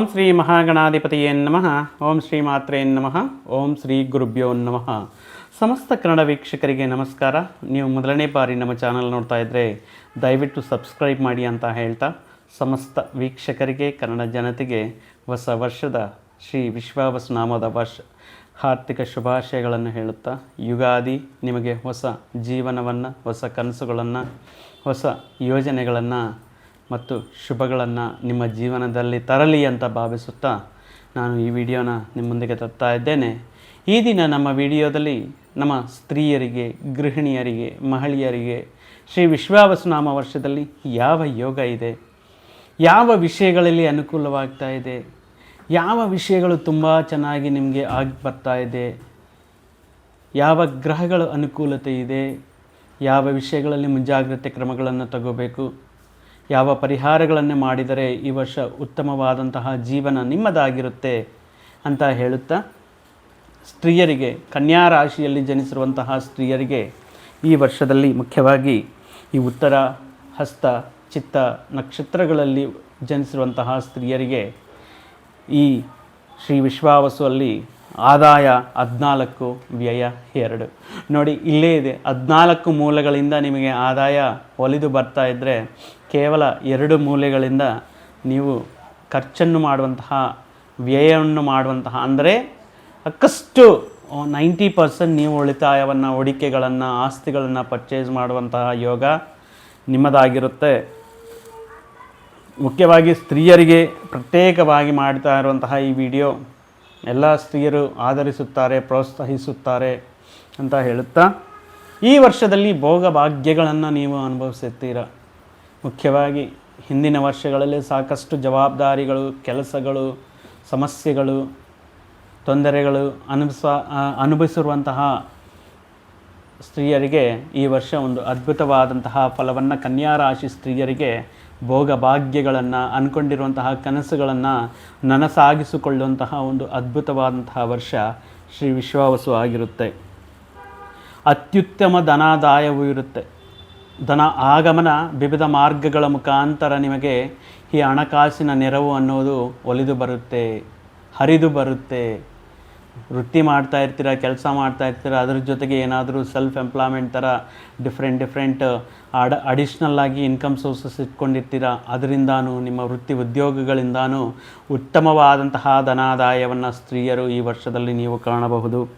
ಓಂ ಶ್ರೀ ಮಹಾಗಣಾಧಿಪತಿಯೇ ನಮಃ. ಓಂ ಶ್ರೀ ಮಾತ್ರೇ ನಮಃ. ಓಂ ಶ್ರೀ ಗುರುಭ್ಯೋ ನಮಃ. ಸಮಸ್ತ ಕನ್ನಡ ವೀಕ್ಷಕರಿಗೆ ನಮಸ್ಕಾರ. ನೀವು ಮೊದಲನೇ ಬಾರಿ ನಮ್ಮ ಚಾನಲ್ ನೋಡ್ತಾ ಇದ್ದರೆ ದಯವಿಟ್ಟು ಸಬ್ಸ್ಕ್ರೈಬ್ ಮಾಡಿ ಅಂತ ಹೇಳ್ತಾ ಸಮಸ್ತ ವೀಕ್ಷಕರಿಗೆ, ಕನ್ನಡ ಜನತೆಗೆ ಹೊಸ ವರ್ಷದ ಶ್ರೀ ವಿಶ್ವಾವಸುನಾಮದ ವರ್ಷ ಆರ್ಥಿಕ ಶುಭಾಶಯಗಳನ್ನು ಹೇಳುತ್ತಾ, ಯುಗಾದಿ ನಿಮಗೆ ಹೊಸ ಜೀವನವನ್ನು, ಹೊಸ ಕನಸುಗಳನ್ನು, ಹೊಸ ಯೋಜನೆಗಳನ್ನು ಮತ್ತು ಶುಭಗಳನ್ನು ನಿಮ್ಮ ಜೀವನದಲ್ಲಿ ತರಲಿ ಅಂತ ಭಾವಿಸುತ್ತಾ ನಾನು ಈ ವಿಡಿಯೋನ ನಿಮ್ಮೊಂದಿಗೆ ತರ್ತಾ ಇದ್ದೇನೆ. ಈ ದಿನ ನಮ್ಮ ವಿಡಿಯೋದಲ್ಲಿ ನಮ್ಮ ಸ್ತ್ರೀಯರಿಗೆ, ಗೃಹಿಣಿಯರಿಗೆ, ಮಹಿಳೆಯರಿಗೆ ಶ್ರೀ ವಿಶ್ವಾವಸುನಾಮ ವರ್ಷದಲ್ಲಿ ಯಾವ ಯೋಗ ಇದೆ? ಯಾವ ವಿಷಯಗಳಲ್ಲಿ ಅನುಕೂಲವಾಗ್ತಾ ಇದೆ? ಯಾವ ವಿಷಯಗಳು ತುಂಬ ಚೆನ್ನಾಗಿ ನಿಮಗೆ ಆಗಿ ಬರ್ತಾ ಇದೆ? ಯಾವ ಗ್ರಹಗಳ ಅನುಕೂಲತೆ ಇದೆ? ಯಾವ ವಿಷಯಗಳಲ್ಲಿ ಮುಂಜಾಗ್ರತೆ ಕ್ರಮಗಳನ್ನು ತಗೋಬೇಕು? ಯಾವ ಪರಿಹಾರಗಳನ್ನು ಮಾಡಿದರೆ ಈ ವರ್ಷ ಉತ್ತಮವಾದಂತಹ ಜೀವನ ನಿಮ್ಮದಾಗಿರುತ್ತೆ ಅಂತ ಹೇಳುತ್ತಾ? ಸ್ತ್ರೀಯರಿಗೆ, ಕನ್ಯಾ ರಾಶಿಯಲ್ಲಿ ಜನಿಸಿರುವಂತಹ ಸ್ತ್ರೀಯರಿಗೆ ಈ ವರ್ಷದಲ್ಲಿ ಮುಖ್ಯವಾಗಿ ಈ ಉತ್ತರ, ಹಸ್ತ, ಚಿತ್ತ ನಕ್ಷತ್ರಗಳಲ್ಲಿ ಜನಿಸಿರುವಂತಹ ಸ್ತ್ರೀಯರಿಗೆ ಈ ಶ್ರೀ ವಿಶ್ವಾವಸುವಲ್ಲಿ ಆದಾಯ ಹದಿನಾಲ್ಕು, ವ್ಯಯ ಎರಡು. ನೋಡಿ, ಇಲ್ಲೇ ಇದೆ. ಹದಿನಾಲ್ಕು ಮೂಲಗಳಿಂದ ನಿಮಗೆ ಆದಾಯ ಒಲಿದು ಬರ್ತಾ ಇದ್ದರೆ ಕೇವಲ ಎರಡು ಮೂಲೆಗಳಿಂದ ನೀವು ಖರ್ಚನ್ನು ಮಾಡುವಂತಹ, ವ್ಯಯವನ್ನು ಮಾಡುವಂತಹ, ಅಂದರೆ ಅಕ್ಕಷ್ಟು ನೈಂಟಿ ಪರ್ಸೆಂಟ್ ನೀವು ಉಳಿತಾಯವನ್ನು, ಹೂಡಿಕೆಗಳನ್ನು, ಆಸ್ತಿಗಳನ್ನು ಪರ್ಚೇಸ್ ಮಾಡುವಂತಹ ಯೋಗ ನಿಮ್ಮದಾಗಿರುತ್ತೆ. ಮುಖ್ಯವಾಗಿ ಸ್ತ್ರೀಯರಿಗೆ ಪ್ರತ್ಯೇಕವಾಗಿ ಮಾಡ್ತಾ ಇರುವಂತಹ ಈ ವಿಡಿಯೋ ಎಲ್ಲ ಸ್ತ್ರೀಯರು ಆಧರಿಸುತ್ತಾರೆ, ಪ್ರೋತ್ಸಾಹಿಸುತ್ತಾರೆ ಅಂತ ಹೇಳುತ್ತಾ, ಈ ವರ್ಷದಲ್ಲಿ ಭೋಗ ಭಾಗ್ಯಗಳನ್ನು ನೀವು ಅನುಭವಿಸುತ್ತೀರ? ಮುಖ್ಯವಾಗಿ ಹಿಂದಿನ ವರ್ಷಗಳಲ್ಲಿ ಸಾಕಷ್ಟು ಜವಾಬ್ದಾರಿಗಳು, ಕೆಲಸಗಳು, ಸಮಸ್ಯೆಗಳು, ತೊಂದರೆಗಳು ಅನುಭವಿಸ ಅನುಭವಿಸಿರುವಂತಹ ಸ್ತ್ರೀಯರಿಗೆ ಈ ವರ್ಷ ಒಂದು ಅದ್ಭುತವಾದಂತಹ ಫಲವನ್ನು ಕನ್ಯಾ ರಾಶಿ ಸ್ತ್ರೀಯರಿಗೆ ಭೋಗ ಭಾಗ್ಯಗಳನ್ನು ಅಂದ್ಕೊಂಡಿರುವಂತಹ ಕನಸುಗಳನ್ನು ನನಸಾಗಿಸಿಕೊಳ್ಳುವಂತಹ ಒಂದು ಅದ್ಭುತವಾದಂತಹ ವರ್ಷ ಶ್ರೀ ವಿಶ್ವಾವಸು ಆಗಿರುತ್ತೆ. ಅತ್ಯುತ್ತಮ ಧನಾದಾಯವೂ ಇರುತ್ತೆ. ಧನ ಆಗಮನ ವಿವಿಧ ಮಾರ್ಗಗಳ ಮುಖಾಂತರ ನಿಮಗೆ ಈ ಹಣಕಾಸಿನ ನೆರವು ಅನ್ನೋದು ಒಲಿದು ಬರುತ್ತೆ, ಹರಿದು ಬರುತ್ತೆ. ವೃತ್ತಿ ಮಾಡ್ತಾ ಇರ್ತೀರ, ಕೆಲಸ ಮಾಡ್ತಾ ಇರ್ತೀರ, ಅದ್ರ ಜೊತೆಗೆ ಏನಾದರೂ ಸೆಲ್ಫ್ ಎಂಪ್ಲಾಯ್ಮೆಂಟ್ ಥರ ಡಿಫ್ರೆಂಟ್ ಡಿಫ್ರೆಂಟ್ ಅಡ ಅಡಿಷ್ನಲ್ ಆಗಿ ಇನ್ಕಮ್ ಸೋರ್ಸಸ್ ಇಟ್ಕೊಂಡಿರ್ತೀರ? ಅದರಿಂದಾನು, ನಿಮ್ಮ ವೃತ್ತಿ ಉದ್ಯೋಗಗಳಿಂದಾನು ಉತ್ತಮವಾದಂತಹ ಧನಾದಾಯವನ್ನು ಸ್ತ್ರೀಯರು ಈ ವರ್ಷದಲ್ಲಿ ನೀವು ಕಾಣಬಹುದು.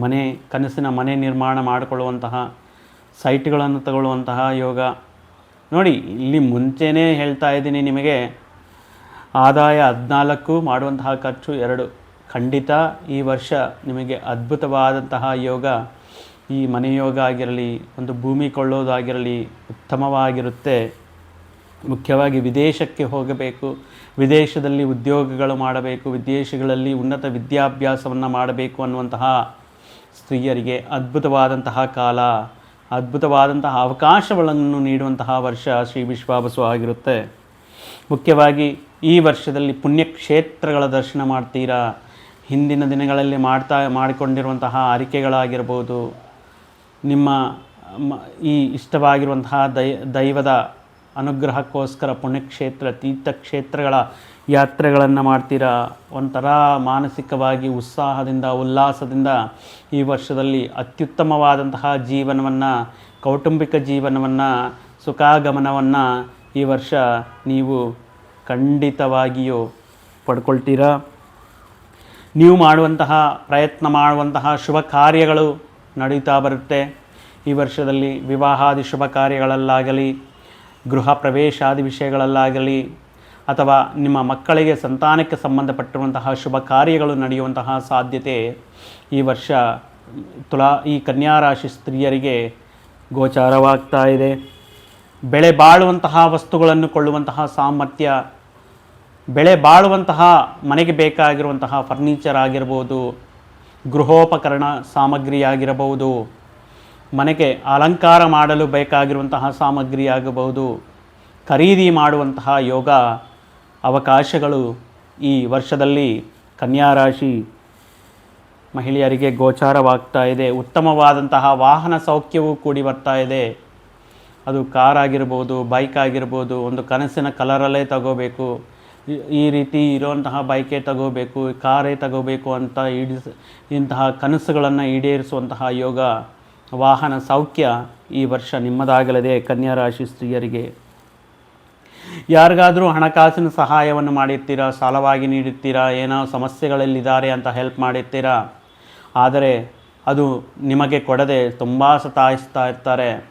ಮನೆ, ಕನಸಿನ ಮನೆ ನಿರ್ಮಾಣ ಮಾಡಿಕೊಳ್ಳುವಂತಹ, ಸೈಟ್ಗಳನ್ನು ತಗೊಳ್ಳುವಂತಹ ಯೋಗ. ನೋಡಿ, ಇಲ್ಲಿ ಮುಂಚೆನೇ ಹೇಳ್ತಾ ಇದ್ದೀನಿ ನಿಮಗೆ, ಆದಾಯ ಹದಿನಾಲ್ಕು, ಮಾಡುವಂತಹ ಖರ್ಚು ಎರಡು. ಖಂಡಿತ ಈ ವರ್ಷ ನಿಮಗೆ ಅದ್ಭುತವಾದಂತಹ ಯೋಗ ಈ ಮನೆಯೋಗ ಆಗಿರಲಿ ಒಂದು ಭೂಮಿ ಕೊಳ್ಳೋದಾಗಿರಲಿ ಉತ್ತಮವಾಗಿರುತ್ತೆ. ಮುಖ್ಯವಾಗಿ ವಿದೇಶಕ್ಕೆ ಹೋಗಬೇಕು, ವಿದೇಶದಲ್ಲಿ ಉದ್ಯೋಗಗಳು ಮಾಡಬೇಕು, ವಿದೇಶಗಳಲ್ಲಿ ಉನ್ನತ ವಿದ್ಯಾಭ್ಯಾಸವನ್ನು ಮಾಡಬೇಕು ಅನ್ನುವಂತಹ ಸ್ತ್ರೀಯರಿಗೆ ಅದ್ಭುತವಾದಂತಹ ಕಾಲ, ಅದ್ಭುತವಾದಂತಹ ಅವಕಾಶಗಳನ್ನು ನೀಡುವಂತಹ ವರ್ಷ ಶ್ರೀ ವಿಶ್ವಾಬಸು ಆಗಿರುತ್ತೆ. ಮುಖ್ಯವಾಗಿ ಈ ವರ್ಷದಲ್ಲಿ ಪುಣ್ಯಕ್ಷೇತ್ರಗಳ ದರ್ಶನ ಮಾಡ್ತೀರಾ? ಹಿಂದಿನ ದಿನಗಳಲ್ಲಿ ಮಾಡ್ತಾ, ಮಾಡಿಕೊಂಡಿರುವಂತಹ ಅರಿಕೆಗಳಾಗಿರ್ಬೋದು ನಿಮ್ಮ ಈ ಇಷ್ಟವಾಗಿರುವಂತಹ ದೈ, ದೈವದ ಅನುಗ್ರಹಕ್ಕೋಸ್ಕರ ಪುಣ್ಯಕ್ಷೇತ್ರ, ತೀರ್ಥಕ್ಷೇತ್ರಗಳ ಯಾತ್ರೆಗಳನ್ನು ಮಾಡ್ತೀರಾ? ಒಂಥರ ಮಾನಸಿಕವಾಗಿ ಉತ್ಸಾಹದಿಂದ, ಉಲ್ಲಾಸದಿಂದ ಈ ವರ್ಷದಲ್ಲಿ ಅತ್ಯುತ್ತಮವಾದಂತಹ ಜೀವನವನ್ನು, ಕೌಟುಂಬಿಕ ಜೀವನವನ್ನು, ಸುಖಾಗಮನವನ್ನು ಈ ವರ್ಷ ನೀವು ಖಂಡಿತವಾಗಿಯೂ ಪಡ್ಕೊಳ್ತೀರಾ? ನೀವು ಮಾಡುವಂತಹ ಪ್ರಯತ್ನ, ಮಾಡುವಂತಹ ಶುಭ ಕಾರ್ಯಗಳು ನಡೀತಾ ಬರುತ್ತೆ. ಈ ವರ್ಷದಲ್ಲಿ ವಿವಾಹಾದಿ ಶುಭ ಕಾರ್ಯಗಳಲ್ಲಾಗಲಿ, ಗೃಹ ಪ್ರವೇಶಾದಿ ವಿಷಯಗಳಲ್ಲಾಗಲಿ, ಅಥವಾ ನಿಮ್ಮ ಮಕ್ಕಳಿಗೆ ಸಂತಾನಕ್ಕೆ ಸಂಬಂಧಪಟ್ಟಿರುವಂತಹ ಶುಭ ಕಾರ್ಯಗಳು ನಡೆಯುವಂತಹ ಸಾಧ್ಯತೆ ಈ ವರ್ಷ ತುಲಾ, ಈ ಕನ್ಯಾ ರಾಶಿ ಸ್ತ್ರೀಯರಿಗೆ ಗೋಚಾರವಾಗ್ತಾ ಇದೆ. ಬೆಳೆ ಬಾಳುವಂತಹ ವಸ್ತುಗಳನ್ನು ಕೊಳ್ಳುವಂತಹ ಸಾಮರ್ಥ್ಯ, ಬೆಳೆ ಬಾಳುವಂತಹ ಮನೆಗೆ ಬೇಕಾಗಿರುವಂತಹ ಫರ್ನಿಚರ್ ಆಗಿರ್ಬೋದು ಗೃಹೋಪಕರಣ ಸಾಮಗ್ರಿಯಾಗಿರಬಹುದು. ಮನೆಗೆ ಅಲಂಕಾರ ಮಾಡಲು ಬೇಕಾಗಿರುವಂತಹ ಸಾಮಗ್ರಿಯಾಗಬಹುದು. ಖರೀದಿ ಮಾಡುವಂತಹ ಯೋಗ ಅವಕಾಶಗಳು ಈ ವರ್ಷದಲ್ಲಿ ಕನ್ಯಾ ರಾಶಿ ಮಹಿಳೆಯರಿಗೆ ಗೋಚಾರವಾಗ್ತಾ ಇದೆ. ಉತ್ತಮವಾದಂತಹ ವಾಹನ ಸೌಖ್ಯವೂ ಕೂಡಿ ಬರ್ತಾ ಇದೆ. ಅದು ಕಾರ್ ಆಗಿರ್ಬೋದು, ಬೈಕ್ ಆಗಿರ್ಬೋದು, ಒಂದು ಕನಸಿನ ಕಲರಲ್ಲೇ ತಗೋಬೇಕು. ಈ- ರೀತಿ ಇರುವಂತಹ ಬೈಕೇ ತಗೋಬೇಕು, ಕಾರೇ ತಗೋಬೇಕು ಅಂತ ಈಡಿಸ್ ಇಂತಹ ಕನಸುಗಳನ್ನು ಈಡೇರಿಸುವಂತಹ ಯೋಗ, ವಾಹನ ಸೌಖ್ಯ ಈ ವರ್ಷ ನಿಮ್ಮದಾಗಲಿದೆ ಕನ್ಯಾ ರಾಶಿ ಸ್ತ್ರೀಯರಿಗೆ. ಯಾರಿಗಾದರೂ ಹಣಕಾಸಿನ ಸಹಾಯವನ್ನು ಮಾಡಿರ್ತೀರಾ, ಸಾಲವಾಗಿ ನೀಡುತ್ತೀರಾ ಏನೋ ಸಮಸ್ಯೆಗಳಲ್ಲಿದ್ದಾರೆ ಅಂತ ಹೆಲ್ಪ್ ಮಾಡಿರ್ತೀರಾ? ಆದರೆ ಅದು ನಿಮಗೆ ಕೊಡದೆ ತುಂಬ ಸತಾಯಿಸ್ತಾ ಇರ್ತಾರೆ.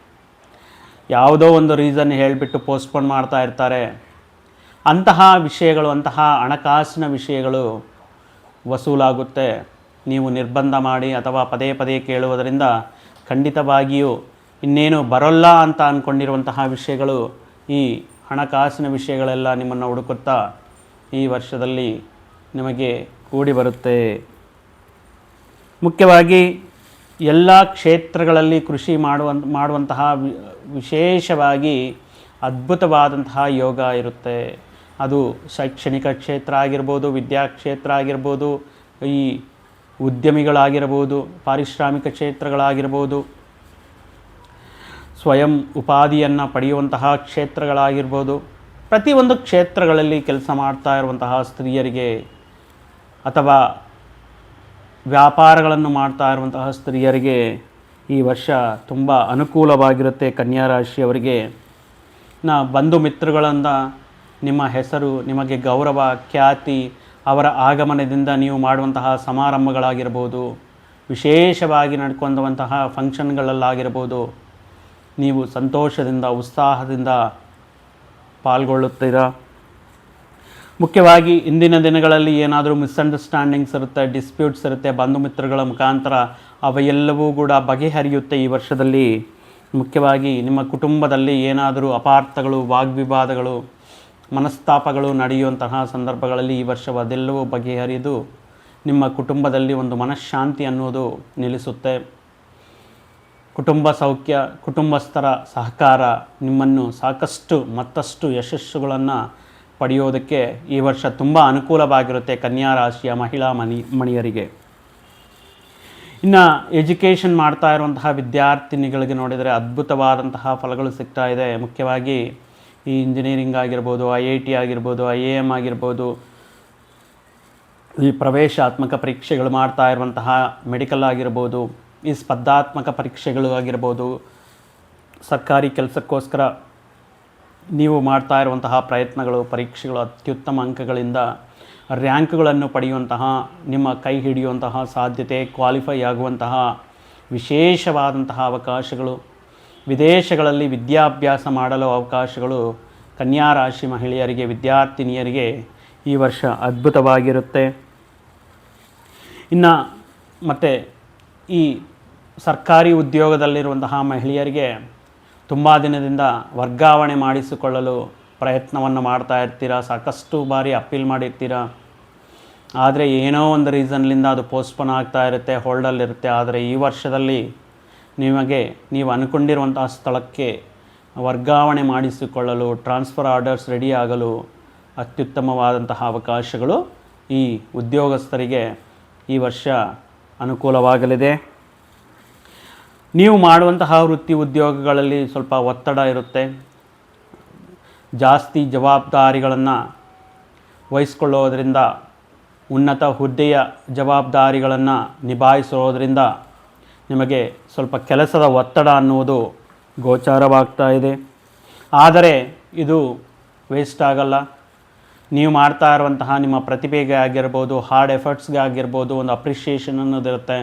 ಯಾವುದೋ ಒಂದು ರೀಸನ್ ಹೇಳಿಬಿಟ್ಟು ಪೋಸ್ಟ್ಪೋನ್ ಮಾಡ್ತಾ ಇರ್ತಾರೆ. ಅಂತಹ ವಿಷಯಗಳು, ಅಂತಹ ಹಣಕಾಸಿನ ವಿಷಯಗಳು ವಸೂಲಾಗುತ್ತೆ. ನೀವು ನಿರ್ಬಂಧ ಮಾಡಿ ಅಥವಾ ಪದೇ ಪದೇ ಕೇಳುವುದರಿಂದ ಖಂಡಿತವಾಗಿಯೂ ಇನ್ನೇನು ಬರೋಲ್ಲ ಅಂತ ಅಂದ್ಕೊಂಡಿರುವಂತಹ ವಿಷಯಗಳು, ಈ ಹಣಕಾಸಿನ ವಿಷಯಗಳೆಲ್ಲ ನಿಮ್ಮನ್ನು ಹುಡುಕುತ್ತಾ ಈ ವರ್ಷದಲ್ಲಿ ನಿಮಗೆ ಕೂಡಿ ಬರುತ್ತೆ. ಮುಖ್ಯವಾಗಿ ಎಲ್ಲ ಕ್ಷೇತ್ರಗಳಲ್ಲಿ ಕೃಷಿ ಮಾಡುವ ಮಾಡುವಂತಹ ವಿಶೇಷವಾಗಿ ಅದ್ಭುತವಾದಂತಹ ಯೋಗ ಇರುತ್ತೆ. ಅದು ಶೈಕ್ಷಣಿಕ ಕ್ಷೇತ್ರ ಆಗಿರ್ಬೋದು, ವಿದ್ಯಾ ಕ್ಷೇತ್ರ ಆಗಿರ್ಬೋದು, ಈ ಉದ್ಯಮಿಗಳಾಗಿರ್ಬೋದು, ಪಾರಿಶ್ರಾಮಿಕ ಕ್ಷೇತ್ರಗಳಾಗಿರ್ಬೋದು, ಸ್ವಯಂ ಉಪಾಧಿಯನ್ನು ಪಡೆಯುವಂತಹ ಕ್ಷೇತ್ರಗಳಾಗಿರ್ಬೋದು, ಪ್ರತಿಯೊಂದು ಕ್ಷೇತ್ರಗಳಲ್ಲಿ ಕೆಲಸ ಮಾಡ್ತಾ ಇರುವಂತಹ ಸ್ತ್ರೀಯರಿಗೆ ಅಥವಾ ವ್ಯಾಪಾರಗಳನ್ನು ಮಾಡ್ತಾ ಇರುವಂತಹ ಸ್ತ್ರೀಯರಿಗೆ ಈ ವರ್ಷ ತುಂಬ ಅನುಕೂಲವಾಗಿರುತ್ತೆ ಕನ್ಯಾ ರಾಶಿಯವರಿಗೆ. ನಾ ಬಂಧು ಮಿತ್ರಗಳಿಂದ ನಿಮ್ಮ ಹೆಸರು, ನಿಮಗೆ ಗೌರವ, ಖ್ಯಾತಿ, ಅವರ ಆಗಮನದಿಂದ ನೀವು ಮಾಡುವಂತಹ ಸಮಾರಂಭಗಳಾಗಿರ್ಬೋದು, ವಿಶೇಷವಾಗಿ ನಡ್ಕೊಂಡಂತಹ ಫಂಕ್ಷನ್ಗಳಲ್ಲಾಗಿರ್ಬೋದು ನೀವು ಸಂತೋಷದಿಂದ, ಉತ್ಸಾಹದಿಂದ ಪಾಲ್ಗೊಳ್ಳುತ್ತೀರಾ? ಮುಖ್ಯವಾಗಿ ಇಂದಿನ ದಿನಗಳಲ್ಲಿ ಏನಾದರೂ ಮಿಸ್ಅಂಡರ್ಸ್ಟ್ಯಾಂಡಿಂಗ್ಸ್ ಇರುತ್ತೆ ಡಿಸ್ಪ್ಯೂಟ್ಸ್ ಇರುತ್ತೆ, ಬಂಧು ಮಿತ್ರಗಳ ಮುಖಾಂತರ ಅವೆಲ್ಲವೂ ಕೂಡ ಬಗೆಹರಿಯುತ್ತೆ ಈ ವರ್ಷದಲ್ಲಿ. ಮುಖ್ಯವಾಗಿ ನಿಮ್ಮ ಕುಟುಂಬದಲ್ಲಿ ಏನಾದರೂ ಅಪಾರ್ಥಗಳು, ವಾಗ್ವಿವಾದಗಳು ಮನಸ್ತಾಪಗಳು ನಡೆಯುವಂತಹ ಸಂದರ್ಭಗಳಲ್ಲಿ ಈ ವರ್ಷ ಅದೆಲ್ಲವೂ ಬಗೆಹರಿದು ನಿಮ್ಮ ಕುಟುಂಬದಲ್ಲಿ ಒಂದು ಮನಃಶಾಂತಿ ಅನ್ನೋದು ನಿಲ್ಲಿಸುತ್ತೆ. ಕುಟುಂಬ ಸೌಖ್ಯ, ಕುಟುಂಬಸ್ಥರ ಸಹಕಾರ ನಿಮ್ಮನ್ನು ಸಾಕಷ್ಟು ಮತ್ತಷ್ಟು ಯಶಸ್ಸುಗಳನ್ನು ಪಡೆಯೋದಕ್ಕೆ ಈ ವರ್ಷ ತುಂಬ ಅನುಕೂಲವಾಗಿರುತ್ತೆ ಕನ್ಯಾ ರಾಶಿಯ ಮಹಿಳಾ ಮನಿ, ಮಣಿಯರಿಗೆ. ಇನ್ನು ಎಜುಕೇಷನ್ ಮಾಡ್ತಾ ಇರುವಂತಹ ವಿದ್ಯಾರ್ಥಿನಿಗಳಿಗೆ ನೋಡಿದರೆ ಅದ್ಭುತವಾದಂತಹ ಫಲಗಳು ಸಿಗ್ತಾ ಇದೆ. ಮುಖ್ಯವಾಗಿ ಈ ಇಂಜಿನಿಯರಿಂಗ್ ಆಗಿರ್ಬೋದು ಐ ಐ ಟಿ ಆಗಿರ್ಬೋದು ಐ ಎ ಎಂ ಆಗಿರ್ಬೋದು, ಈ ಪ್ರವೇಶಾತ್ಮಕ ಪರೀಕ್ಷೆಗಳು ಮಾಡ್ತಾ ಇರುವಂತಹ ಮೆಡಿಕಲ್ ಆಗಿರ್ಬೋದು, ಈ ಸ್ಪರ್ಧಾತ್ಮಕ ಪರೀಕ್ಷೆಗಳು ಆಗಿರ್ಬೋದು, ಸರ್ಕಾರಿ ಕೆಲಸಕ್ಕೋಸ್ಕರ ನೀವು ಮಾಡ್ತಾ ಇರುವಂತಹ ಪ್ರಯತ್ನಗಳು, ಪರೀಕ್ಷೆಗಳು ಅತ್ಯುತ್ತಮ ಅಂಕಗಳಿಂದ ರ್ಯಾಂಕ್ಗಳನ್ನು ಪಡೆಯುವಂತಹ, ನಿಮ್ಮ ಕೈ ಹಿಡಿಯುವಂತಹ ಸಾಧ್ಯತೆ ಕ್ವಾಲಿಫೈ ಆಗುವಂತಹ ವಿಶೇಷವಾದಂತಹ ಅವಕಾಶಗಳು ವಿದೇಶಗಳಲ್ಲಿ ವಿದ್ಯಾಭ್ಯಾಸ ಮಾಡಲು ಅವಕಾಶಗಳು ಕನ್ಯಾ ರಾಶಿ ಮಹಿಳೆಯರಿಗೆ, ವಿದ್ಯಾರ್ಥಿನಿಯರಿಗೆ ಈ ವರ್ಷ ಅದ್ಭುತವಾಗಿರುತ್ತೆ. ಇನ್ನು ಮತ್ತು ಈ ಸರ್ಕಾರಿ ಉದ್ಯೋಗದಲ್ಲಿರುವಂತಹ ಮಹಿಳೆಯರಿಗೆ ತುಂಬ ದಿನದಿಂದ ವರ್ಗಾವಣೆ ಮಾಡಿಸಿಕೊಳ್ಳಲು ಪ್ರಯತ್ನವನ್ನು ಮಾಡ್ತಾ ಇರ್ತೀರ? ಸಾಕಷ್ಟು ಬಾರಿ ಅಪೀಲ್ ಮಾಡಿರ್ತೀರ? ಆದರೆ ಏನೋ ಒಂದು ರೀಸನ್ಲಿಂದ ಅದು ಪೋಸ್ಟ್ಪೋನ್ ಆಗ್ತಾ ಇರುತ್ತೆ, ಹೋಲ್ಡಲ್ಲಿರುತ್ತೆ. ಆದರೆ ಈ ವರ್ಷದಲ್ಲಿ ನಿಮಗೆ ನೀವು ಅಂದ್ಕೊಂಡಿರುವಂತಹ ಸ್ಥಳಕ್ಕೆ ವರ್ಗಾವಣೆ ಮಾಡಿಸಿಕೊಳ್ಳಲು ಟ್ರಾನ್ಸ್ಫರ್ ಆರ್ಡರ್ಸ್ ರೆಡಿಯಾಗಲು ಅತ್ಯುತ್ತಮವಾದಂತಹ ಅವಕಾಶಗಳು ಈ ಉದ್ಯೋಗಸ್ಥರಿಗೆ ಈ ವರ್ಷ ಅನುಕೂಲವಾಗಲಿದೆ. ನೀವು ಮಾಡುವಂತಹ ವೃತ್ತಿ ಉದ್ಯೋಗಗಳಲ್ಲಿ ಸ್ವಲ್ಪ ಒತ್ತಡ ಇರುತ್ತೆ. ಜಾಸ್ತಿ ಜವಾಬ್ದಾರಿಗಳನ್ನು ವಹಿಸ್ಕೊಳ್ಳೋದರಿಂದ, ಉನ್ನತ ಹುದ್ದೆಯ ಜವಾಬ್ದಾರಿಗಳನ್ನು ನಿಭಾಯಿಸೋದ್ರಿಂದ ನಿಮಗೆ ಸ್ವಲ್ಪ ಕೆಲಸದ ಒತ್ತಡ ಅನ್ನುವುದು ಗೋಚಾರವಾಗ್ತಾ ಇದೆ. ಆದರೆ ಇದು ವೇಸ್ಟ್ ಆಗಲ್ಲ. ನೀವು ಮಾಡ್ತಾ ಇರುವಂತಹ ನಿಮ್ಮ ಪ್ರತಿಭೆಗೆ ಆಗಿರ್ಬೋದು ಹಾರ್ಡ್ ಎಫರ್ಟ್ಸ್ಗೆ ಆಗಿರ್ಬೋದು ಒಂದು ಅಪ್ರಿಷಿಯೇಷನ್ ಅನ್ನೋದಿರುತ್ತೆ.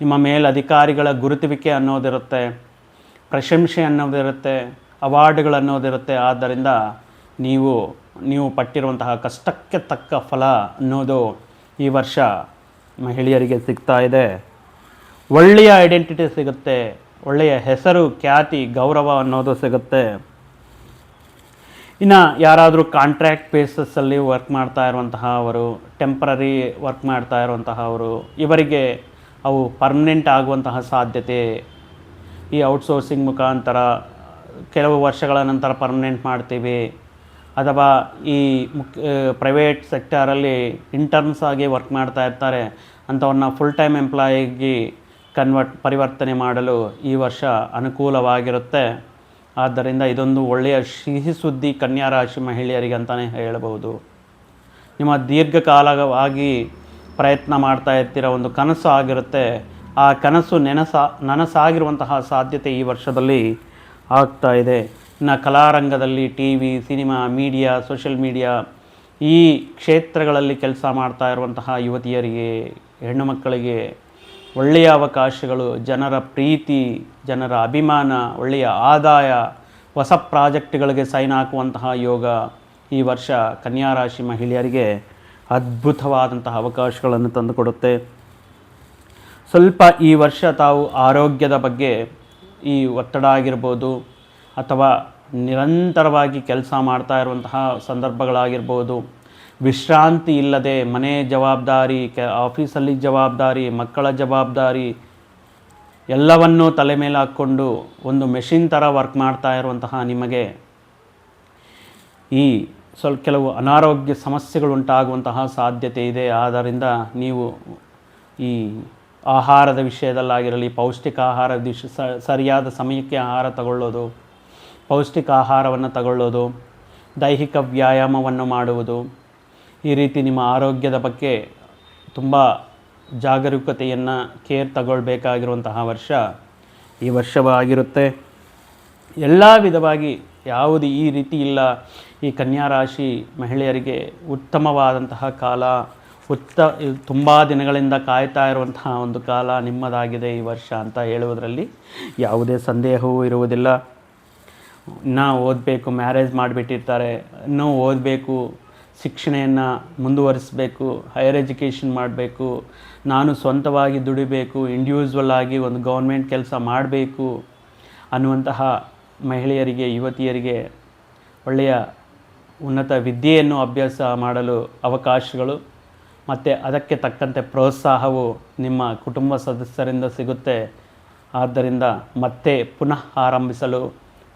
ನಿಮ್ಮ ಮೇಲಧಿಕಾರಿಗಳ ಗುರುತುವಿಕೆ ಅನ್ನೋದಿರುತ್ತೆ. ಪ್ರಶಂಸೆ ಅನ್ನೋದಿರುತ್ತೆ. ಅವಾರ್ಡ್ಗಳು ಅನ್ನೋದಿರುತ್ತೆ. ಆದ್ದರಿಂದ ನೀವು ನೀವು ಪಟ್ಟಿರುವಂತಹ ಕಷ್ಟಕ್ಕೆ ತಕ್ಕ ಫಲ ಅನ್ನೋದು ಈ ವರ್ಷ ಮಹಿಳೆಯರಿಗೆ ಸಿಗ್ತಾ ಇದೆ. ಒಳ್ಳೆಯ ಐಡೆಂಟಿಟಿ ಸಿಗುತ್ತೆ, ಒಳ್ಳೆಯ ಹೆಸರು, ಖ್ಯಾತಿ, ಗೌರವ ಅನ್ನೋದು ಸಿಗುತ್ತೆ. ಇನ್ನು ಯಾರಾದರೂ ಕಾಂಟ್ರ್ಯಾಕ್ಟ್ ಬೇಸಸ್ಸಲ್ಲಿ ವರ್ಕ್ ಮಾಡ್ತಾ ಇರುವಂತಹ ಅವರು ಟೆಂಪ್ರರಿ ವರ್ಕ್ ಮಾಡ್ತಾ ಇರುವಂತಹ ಅವರು, ಇವರಿಗೆ ಅವು ಪರ್ಮನೆಂಟ್ ಆಗುವಂತಹ ಸಾಧ್ಯತೆ ಈ ಔಟ್ಸೋರ್ಸಿಂಗ್ ಮುಖಾಂತರ ಕೆಲವು ವರ್ಷಗಳ ನಂತರ ಪರ್ಮನೆಂಟ್ ಮಾಡ್ತೀವಿ. ಅಥವಾ ಈ ಮುಖ್ಯ ಪ್ರೈವೇಟ್ ಸೆಕ್ಟರಲ್ಲಿ ಇಂಟರ್ನ್ಸ್ ಆಗಿ ವರ್ಕ್ ಮಾಡ್ತಾ ಇರ್ತಾರೆ, ಅಂಥವ್ರನ್ನ ಫುಲ್ ಟೈಮ್ ಎಂಪ್ಲಾಯಿಗೆ ಕನ್ವರ್ಟ್ ಪರಿವರ್ತನೆ ಮಾಡಲು ಈ ವರ್ಷ ಅನುಕೂಲವಾಗಿರುತ್ತೆ. ಆದ್ದರಿಂದ ಇದೊಂದು ಒಳ್ಳೆಯ ಸಿಹಿ ಸುದ್ದಿ ಕನ್ಯಾ ರಾಶಿ ಮಹಿಳೆಯರಿಗೆ ಅಂತಲೇ ಹೇಳಬಹುದು. ನಿಮ್ಮ ದೀರ್ಘಕಾಲವಾಗಿ ಪ್ರಯತ್ನ ಮಾಡ್ತಾ ಇರ್ತೀರ, ಒಂದು ಕನಸು ಆಗಿರುತ್ತೆ. ಆ ಕನಸು ನೆನಸ, ನನಸಾಗಿರುವಂತಹ ಸಾಧ್ಯತೆ ಈ ವರ್ಷದಲ್ಲಿ ಆಗ್ತಾ ಇದೆ. ಇನ್ನು ಕಲಾರಂಗದಲ್ಲಿ T V, cinema, media, social media, ಈ ಕ್ಷೇತ್ರಗಳಲ್ಲಿ ಕೆಲಸ ಮಾಡ್ತಾ ಇರುವಂತಹ ಯುವತಿಯರಿಗೆ, ಹೆಣ್ಣು ಮಕ್ಕಳಿಗೆ ಒಳ್ಳೆಯ ಅವಕಾಶಗಳು, ಜನರ ಪ್ರೀತಿ, ಜನರ ಅಭಿಮಾನ, ಒಳ್ಳೆಯ ಆದಾಯ, ಹೊಸ ಪ್ರಾಜೆಕ್ಟ್ಗಳಿಗೆ ಸೈನ್ ಹಾಕುವಂತಹ ಯೋಗ ಈ ವರ್ಷ ಕನ್ಯಾ ರಾಶಿ ಮಹಿಳೆಯರಿಗೆ ಅದ್ಭುತವಾದಂತಹ ಅವಕಾಶಗಳನ್ನು ತಂದುಕೊಡುತ್ತೆ. ಸ್ವಲ್ಪ ಈ ವರ್ಷ ತಾವು ಆರೋಗ್ಯದ ಬಗ್ಗೆ ಈ ಒತ್ತಡ ಆಗಿರ್ಬೋದು, ಅಥವಾ ನಿರಂತರವಾಗಿ ಕೆಲಸ ಮಾಡ್ತಾ ಇರುವಂತಹ ಸಂದರ್ಭಗಳಾಗಿರ್ಬೋದು ವಿಶ್ರಾಂತಿ ಇಲ್ಲದೆ ಮನೆ ಜವಾಬ್ದಾರಿ, ಕೆ, ಆಫೀಸಲ್ಲಿ ಜವಾಬ್ದಾರಿ, ಮಕ್ಕಳ ಜವಾಬ್ದಾರಿ ಎಲ್ಲವನ್ನೂ ತಲೆ ಮೇಲೆ ಹಾಕ್ಕೊಂಡು ಒಂದು ಮೆಷಿನ್ ಥರ ವರ್ಕ್ ಮಾಡ್ತಾ ಇರುವಂತಹ ನಿಮಗೆ ಈ ಸ್ವಲ್ಪ ಕೆಲವು ಅನಾರೋಗ್ಯ ಸಮಸ್ಯೆಗಳು ಉಂಟಾಗುವಂತಹ ಸಾಧ್ಯತೆ ಇದೆ. ಆದ್ದರಿಂದ ನೀವು ಈ ಆಹಾರದ ವಿಷಯದಲ್ಲಾಗಿರಲಿ, ಪೌಷ್ಟಿಕ ಆಹಾರ ದಿಶ ಸರಿಯಾದ ಸಮಯಕ್ಕೆ ಆಹಾರ ತಗೊಳ್ಳೋದು, ಪೌಷ್ಟಿಕ ಆಹಾರವನ್ನು ತಗೊಳ್ಳೋದು, ದೈಹಿಕ ವ್ಯಾಯಾಮವನ್ನು ಮಾಡುವುದು ಈ ರೀತಿ ನಿಮ್ಮ ಆರೋಗ್ಯದ ಬಗ್ಗೆ ತುಂಬ ಜಾಗರೂಕತೆಯನ್ನು ಕೇರ್ ತಗೊಳ್ಬೇಕಾಗಿರುವಂತಹ ವರ್ಷ ಈ ವರ್ಷವಾಗಿರುತ್ತೆ. ಎಲ್ಲ ವಿಧವಾಗಿ ಯಾವುದು ಈ ರೀತಿ ಇಲ್ಲ. ಈ ಕನ್ಯಾ ರಾಶಿ ಮಹಿಳೆಯರಿಗೆ ಉತ್ತಮವಾದಂತಹ ಕಾಲ, ಉತ್ತ, ತುಂಬ ದಿನಗಳಿಂದ ಕಾಯ್ತಾ ಇರುವಂತಹ ಒಂದು ಕಾಲ ನಿಮ್ಮದಾಗಿದೆ ಈ ವರ್ಷ ಅಂತ ಹೇಳುವುದರಲ್ಲಿ ಯಾವುದೇ ಸಂದೇಹವೂ ಇರುವುದಿಲ್ಲ. ಇನ್ನೂ ಓದಬೇಕು ಮ್ಯಾರೇಜ್ ಮಾಡಿಬಿಟ್ಟಿರ್ತಾರೆ. ಇನ್ನೂ ಓದಬೇಕು ಶಿಕ್ಷಣೆಯನ್ನು ಮುಂದುವರಿಸಬೇಕು ಹೈಯರ್ ಎಜುಕೇಷನ್ ಮಾಡಬೇಕು, ನಾನು ಸ್ವಂತವಾಗಿ ದುಡಿಬೇಕು ಇಂಡಿವಿಜುವಲ್ ಆಗಿ ಒಂದು ಗೌರ್ಮೆಂಟ್ ಕೆಲಸ ಮಾಡಬೇಕು ಅನ್ನುವಂತಹ ಮಹಿಳೆಯರಿಗೆ, ಯುವತಿಯರಿಗೆ ಒಳ್ಳೆಯ ಉನ್ನತ ವಿದ್ಯೆಯನ್ನು ಅಭ್ಯಾಸ ಮಾಡಲು ಅವಕಾಶಗಳು ಮತ್ತು ಅದಕ್ಕೆ ತಕ್ಕಂತೆ ಪ್ರೋತ್ಸಾಹವು ನಿಮ್ಮ ಕುಟುಂಬ ಸದಸ್ಯರಿಂದ ಸಿಗುತ್ತೆ. ಆದ್ದರಿಂದ ಮತ್ತೆ ಪುನಃ ಆರಂಭಿಸಲು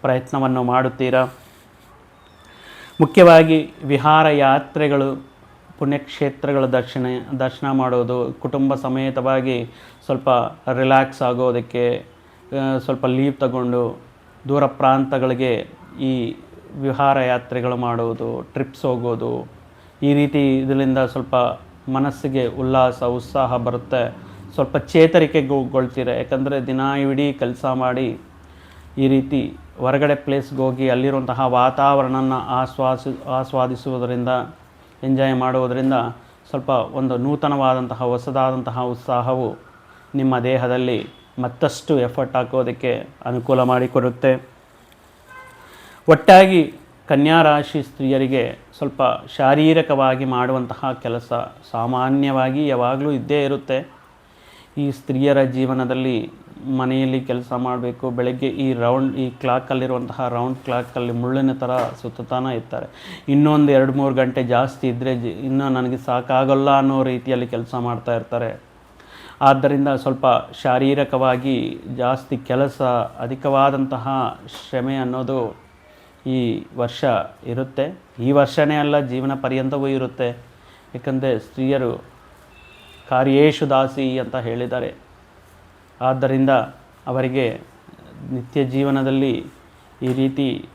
ಪ್ರಯತ್ನವನ್ನು ಮಾಡುತ್ತೀರಾ? ಮುಖ್ಯವಾಗಿ ವಿಹಾರ ಯಾತ್ರೆಗಳು, ಪುಣ್ಯಕ್ಷೇತ್ರಗಳ ದರ್ಶನ ದರ್ಶನ ಮಾಡೋದು, ಕುಟುಂಬ ಸಮೇತವಾಗಿ ಸ್ವಲ್ಪ ರಿಲ್ಯಾಕ್ಸ್ ಆಗೋದಕ್ಕೆ ಸ್ವಲ್ಪ ಲೀವ್ ತಗೊಂಡು ದೂರ ಪ್ರಾಂತಗಳಿಗೆ ಈ ವಿಹಾರ ಯಾತ್ರೆಗಳು ಮಾಡೋದು ಟ್ರಿಪ್ಸ್ ಹೋಗೋದು, ಈ ರೀತಿ ಇದರಿಂದ ಸ್ವಲ್ಪ ಮನಸ್ಸಿಗೆ ಉಲ್ಲಾಸ, ಉತ್ಸಾಹ ಬರುತ್ತೆ. ಸ್ವಲ್ಪ ಚೇತರಿಕೆಗೊಳ್ತೀರ, ಯಾಕಂದರೆ ದಿನ ಇಡೀ ಕೆಲಸ ಮಾಡಿ ಈ ರೀತಿ ಹೊರಗಡೆ ಪ್ಲೇಸ್ಗೆ ಹೋಗಿ ಅಲ್ಲಿರುವಂತಹ ವಾತಾವರಣನ ಆಸ್ವಾಸಿ, ಆಸ್ವಾದಿಸುವುದರಿಂದ ಎಂಜಾಯ್ ಮಾಡುವುದರಿಂದ ಸ್ವಲ್ಪ ಒಂದು ನೂತನವಾದಂತಹ, ಹೊಸದಾದಂತಹ ಉತ್ಸಾಹವು ನಿಮ್ಮ ದೇಹದಲ್ಲಿ ಮತ್ತಷ್ಟು ಎಫರ್ಟ್ ಹಾಕೋದಕ್ಕೆ ಅನುಕೂಲ ಮಾಡಿಕೊಡುತ್ತೆ. ಒಟ್ಟಾಗಿ ಕನ್ಯಾ ರಾಶಿ ಸ್ತ್ರೀಯರಿಗೆ ಸ್ವಲ್ಪ ಶಾರೀರಿಕವಾಗಿ ಮಾಡುವಂತಹ ಕೆಲಸ ಸಾಮಾನ್ಯವಾಗಿ ಯಾವಾಗಲೂ ಇದ್ದೇ ಇರುತ್ತೆ. ಈ ಸ್ತ್ರೀಯರ ಜೀವನದಲ್ಲಿ ಮನೆಯಲ್ಲಿ ಕೆಲಸ ಮಾಡಬೇಕು, ಬೆಳಗ್ಗೆ ಈ ರೌಂಡ್ ಈ ಕ್ಲಾಕಲ್ಲಿರುವಂತಹ ರೌಂಡ್ ಕ್ಲಾಕಲ್ಲಿ ಮುಳ್ಳಿನ ಥರ ಸುತ್ತಾನೆ ಇರ್ತಾರೆ. ಇನ್ನೊಂದು ಎರಡು ಮೂರು ಗಂಟೆ ಜಾಸ್ತಿ ಇದ್ದರೆ ಜಿ, ಇನ್ನೂ ನನಗೆ ಸಾಕಾಗಲ್ಲ ಅನ್ನೋ ರೀತಿಯಲ್ಲಿ ಕೆಲಸ ಮಾಡ್ತಾ ಇರ್ತಾರೆ. ಆದ್ದರಿಂದ ಸ್ವಲ್ಪ ಶಾರೀರಿಕವಾಗಿ ಜಾಸ್ತಿ ಕೆಲಸ, ಅಧಿಕವಾದಂತಹ ಶ್ರಮೆ ಅನ್ನೋದು ಈ ವರ್ಷ ಇರುತ್ತೆ. ಈ ವರ್ಷನೇ ಅಲ್ಲ, ಜೀವನ ಪರ್ಯಂತವೂ ಇರುತ್ತೆ. ಏಕೆಂದರೆ ಸ್ತ್ರೀಯರು ಕಾರ್ಯೇಶು ದಾಸಿ ಅಂತ ಹೇಳಿದ್ದಾರೆ. ಆದ್ದರಿಂದ ಅವರಿಗೆ ನಿತ್ಯ ಜೀವನದಲ್ಲಿ ಈ ರೀತಿ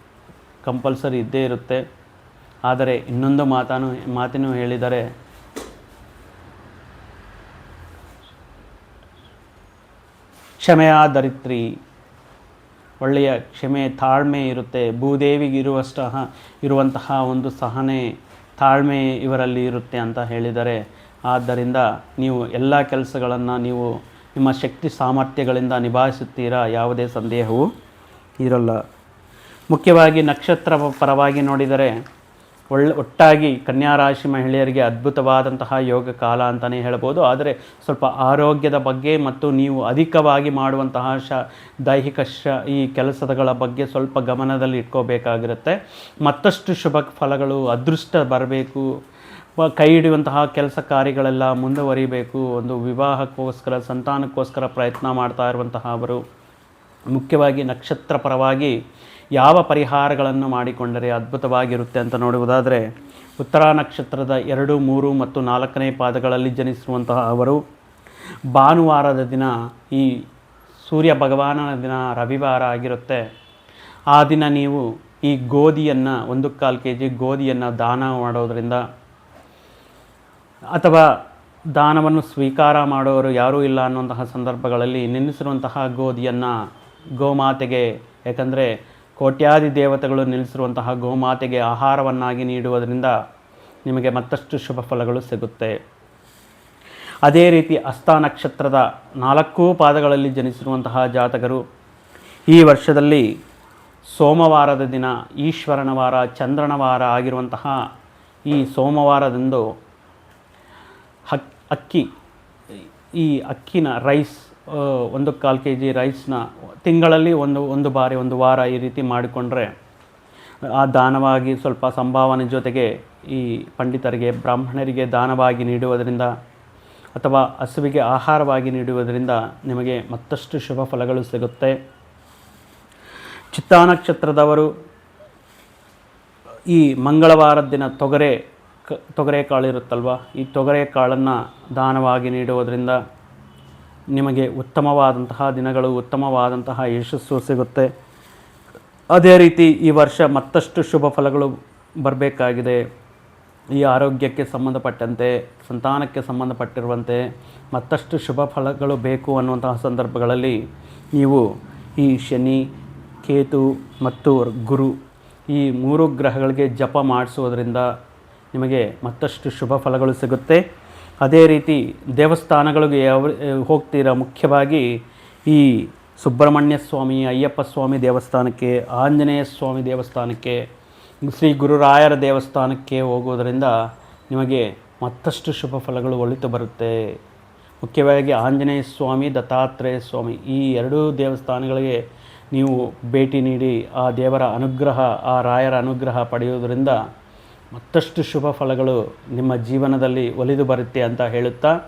ಕಂಪಲ್ಸರಿ ಇದ್ದೇ ಇರುತ್ತೆ. ಆದರೆ ಇನ್ನೊಂದು ಮಾತನ್ನು ಮಾತಿನೂ ಹೇಳಿದರೆ, ಕ್ಷಮೆಯ ದರಿತ್ರಿ, ಒಳ್ಳೆಯ ಕ್ಷಮೆ ತಾಳ್ಮೆ ಇರುತ್ತೆ. ಭೂದೇವಿಗೆ ಇರುವಷ್ಟಹ ಇರುವಂತಹ ಒಂದು ಸಹನೆ ತಾಳ್ಮೆ ಇವರಲ್ಲಿ ಇರುತ್ತೆ ಅಂತ ಹೇಳಿದರೆ. ಆದ್ದರಿಂದ ನೀವು ಎಲ್ಲ ಕೆಲಸಗಳನ್ನು ನೀವು ನಿಮ್ಮ ಶಕ್ತಿ ಸಾಮರ್ಥ್ಯಗಳಿಂದ ನಿಭಾಯಿಸುತ್ತೀರಾ? ಯಾವುದೇ ಸಂದೇಹವೂ ಇರಲ್ಲ. ಮುಖ್ಯವಾಗಿ ನಕ್ಷತ್ರ ಪರವಾಗಿ ನೋಡಿದರೆ, ಒಳ್ಳೆ, ಒಟ್ಟಾಗಿ ಕನ್ಯಾರಾಶಿ ಮಹಿಳೆಯರಿಗೆ ಅದ್ಭುತವಾದಂತಹ ಯೋಗ ಕಾಲ ಅಂತಲೇ ಹೇಳ್ಬೋದು. ಆದರೆ ಸ್ವಲ್ಪ ಆರೋಗ್ಯದ ಬಗ್ಗೆ ಮತ್ತು ನೀವು ಅಧಿಕವಾಗಿ ಮಾಡುವಂತಹ ಶ, ದೈಹಿಕ ಶ, ಈ ಕೆಲಸಗಳ ಬಗ್ಗೆ ಸ್ವಲ್ಪ ಗಮನದಲ್ಲಿ ಇಟ್ಕೋಬೇಕಾಗಿರುತ್ತೆ. ಮತ್ತಷ್ಟು ಶುಭ ಫಲಗಳು, ಅದೃಷ್ಟ ಬರಬೇಕು. ಕೈ ಹಿಡಿಯುವಂತಹ ಕೆಲಸ ಕಾರ್ಯಗಳೆಲ್ಲ ಮುಂದುವರಿಬೇಕು. ಒಂದು ವಿವಾಹಕ್ಕೋಸ್ಕರ, ಸಂತಾನಕ್ಕೋಸ್ಕರ ಪ್ರಯತ್ನ ಮಾಡ್ತಾ ಇರುವಂತಹ ಅವರು, ಮುಖ್ಯವಾಗಿ ನಕ್ಷತ್ರ ಪರವಾಗಿ ಯಾವ ಪರಿಹಾರಗಳನ್ನು ಮಾಡಿಕೊಂಡರೆ ಅದ್ಭುತವಾಗಿರುತ್ತೆ ಅಂತ ನೋಡುವುದಾದರೆ, ಉತ್ತರ ನಕ್ಷತ್ರದ ಎರಡು, ಮೂರು ಮತ್ತು ನಾಲ್ಕನೇ ಪಾದಗಳಲ್ಲಿ ಜನಿಸಿರುವಂತಹ ಅವರು, ಭಾನುವಾರದ ದಿನ ಈ ಸೂರ್ಯ ಭಗವಾನನ ದಿನ ರವಿವಾರ ಆಗಿರುತ್ತೆ. ಆ ದಿನ ನೀವು ಈ ಗೋಧಿಯನ್ನು, ಒಂದು ಕಾಲು ಕೆ ಜಿ ಗೋಧಿಯನ್ನು ದಾನ ಮಾಡೋದರಿಂದ ಅಥವಾ ದಾನವನ್ನು ಸ್ವೀಕಾರ ಮಾಡೋರು ಯಾರೂ ಇಲ್ಲ ಅನ್ನುವಂತಹ ಸಂದರ್ಭಗಳಲ್ಲಿ ನಿಲ್ಲಿಸಿರುವಂತಹ ಗೋಧಿಯನ್ನು ಗೋಮಾತೆಗೆ ಯಾಕಂದರೆ ಕೋಟ್ಯಾದಿ ದೇವತೆಗಳು ನಿಲ್ಲಿಸಿರುವಂತಹ ಗೋಮಾತೆಗೆ ಆಹಾರವನ್ನಾಗಿ ನೀಡುವುದರಿಂದ ನಿಮಗೆ ಮತ್ತಷ್ಟು ಶುಭ ಫಲಗಳು ಸಿಗುತ್ತೆ. ಅದೇ ರೀತಿ ಹಸ್ತ ನಕ್ಷತ್ರದ ನಾಲ್ಕೂ ಪಾದಗಳಲ್ಲಿ ಜನಿಸಿರುವಂತಹ ಜಾತಕರು, ಈ ವರ್ಷದಲ್ಲಿ ಸೋಮವಾರದ ದಿನ, ಈಶ್ವರನ ವಾರ, ಚಂದ್ರನ ವಾರ ಆಗಿರುವಂತಹ ಈ ಸೋಮವಾರದಂದು ಹಕ್, ಅಕ್ಕಿ, ಈ ಅಕ್ಕಿನ ರೈಸ್ ಒಂದು ಕಾಲು ಕೆ ಜಿ ರೈಸ್ನ ತಿಂಗಳಲ್ಲಿ ಒಂದು ಒಂದು ಬಾರಿ, ಒಂದು ವಾರ ಈ ರೀತಿ ಮಾಡಿಕೊಂಡ್ರೆ ಆ ದಾನವಾಗಿ ಸ್ವಲ್ಪ ಸಂಭಾವನೆ ಜೊತೆಗೆ ಈ ಪಂಡಿತರಿಗೆ, ಬ್ರಾಹ್ಮಣರಿಗೆ ದಾನವಾಗಿ ನೀಡುವುದರಿಂದ ಅಥವಾ ಹಸುವಿಗೆ ಆಹಾರವಾಗಿ ನೀಡುವುದರಿಂದ ನಿಮಗೆ ಮತ್ತಷ್ಟು ಶುಭ ಫಲಗಳು ಸಿಗುತ್ತೆ. ಚಿತ್ತಾನಕ್ಷತ್ರದವರು ಈ ಮಂಗಳವಾರದ ದಿನ ತೊಗರೆ ಕ, ತೊಗರೆ ಕಾಳು ಇರುತ್ತಲ್ವ? ಈ ತೊಗರೆ ಕಾಳನ್ನು ದಾನವಾಗಿ ನೀಡುವುದರಿಂದ ನಿಮಗೆ ಉತ್ತಮವಾದಂತಹ ದಿನಗಳು, ಉತ್ತಮವಾದಂತಹ ಯಶಸ್ಸು ಸಿಗುತ್ತೆ. ಅದೇ ರೀತಿ ಈ ವರ್ಷ ಮತ್ತಷ್ಟು ಶುಭ ಫಲಗಳು ಬರಬೇಕಾಗಿದೆ. ಈ ಆರೋಗ್ಯಕ್ಕೆ ಸಂಬಂಧಪಟ್ಟಂತೆ, ಸಂತಾನಕ್ಕೆ ಸಂಬಂಧಪಟ್ಟಿರುವಂತೆ ಮತ್ತಷ್ಟು ಶುಭ ಫಲಗಳು ಬೇಕು ಅನ್ನುವಂತಹ ಸಂದರ್ಭಗಳಲ್ಲಿ ನೀವು ಈ ಶನಿ, ಕೇತು ಮತ್ತು ಗುರು ಈ ಮೂರು ಗ್ರಹಗಳಿಗೆ ಜಪ ಮಾಡಿಸೋದ್ರಿಂದ ನಿಮಗೆ ಮತ್ತಷ್ಟು ಶುಭ ಫಲಗಳು ಸಿಗುತ್ತೆ. ಅದೇ ರೀತಿ ದೇವಸ್ಥಾನಗಳಿಗೆ ಯಾವ, ಹೋಗ್ತೀರಾ ಮುಖ್ಯವಾಗಿ ಈ ಸುಬ್ರಹ್ಮಣ್ಯ ಸ್ವಾಮಿ, ಅಯ್ಯಪ್ಪ ಸ್ವಾಮಿ ದೇವಸ್ಥಾನಕ್ಕೆ, ಆಂಜನೇಯ ಸ್ವಾಮಿ ದೇವಸ್ಥಾನಕ್ಕೆ, ಶ್ರೀ ಗುರುರಾಯರ ದೇವಸ್ಥಾನಕ್ಕೆ ಹೋಗೋದರಿಂದ ನಿಮಗೆ ಮತ್ತಷ್ಟು ಶುಭ ಫಲಗಳು ಒಳಿತು ಬರುತ್ತೆ. ಮುಖ್ಯವಾಗಿ ಆಂಜನೇಯ ಸ್ವಾಮಿ, ದತ್ತಾತ್ರೇಯ ಸ್ವಾಮಿ ಈ ಎರಡೂ ದೇವಸ್ಥಾನಗಳಿಗೆ ನೀವು ಭೇಟಿ ನೀಡಿ ಆ ದೇವರ ಅನುಗ್ರಹ, ಆ ರಾಯರ ಅನುಗ್ರಹ ಪಡೆಯುವುದರಿಂದ ಮತ್ತಷ್ಟು ಶುಭ ಫಲಗಳು ನಿಮ್ಮ ಜೀವನದಲ್ಲಿ ಒಲಿದು ಬರುತ್ತೆ ಅಂತ ಹೇಳುತ್ತಾ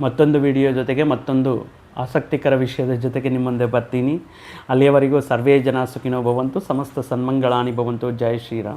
ಮತ್ತೊಂದು ವಿಡಿಯೋ ಜೊತೆಗೆ ಮತ್ತೊಂದು ಆಸಕ್ತಿಕರ ವಿಷಯದ ಜೊತೆಗೆ ನಿಮ್ಮ ಮುಂದೆ ಬರ್ತೀನಿ. ಅಲ್ಲಿಯವರೆಗೂ ಸರ್ವೇ ಜನ ಸುಖಿನೋ ಭವಂತು, ಸಮಸ್ತ ಸನ್ಮಂಗಳಾನಿ ಭವಂತು. ಜೈ ಶ್ರೀರಾಮ್.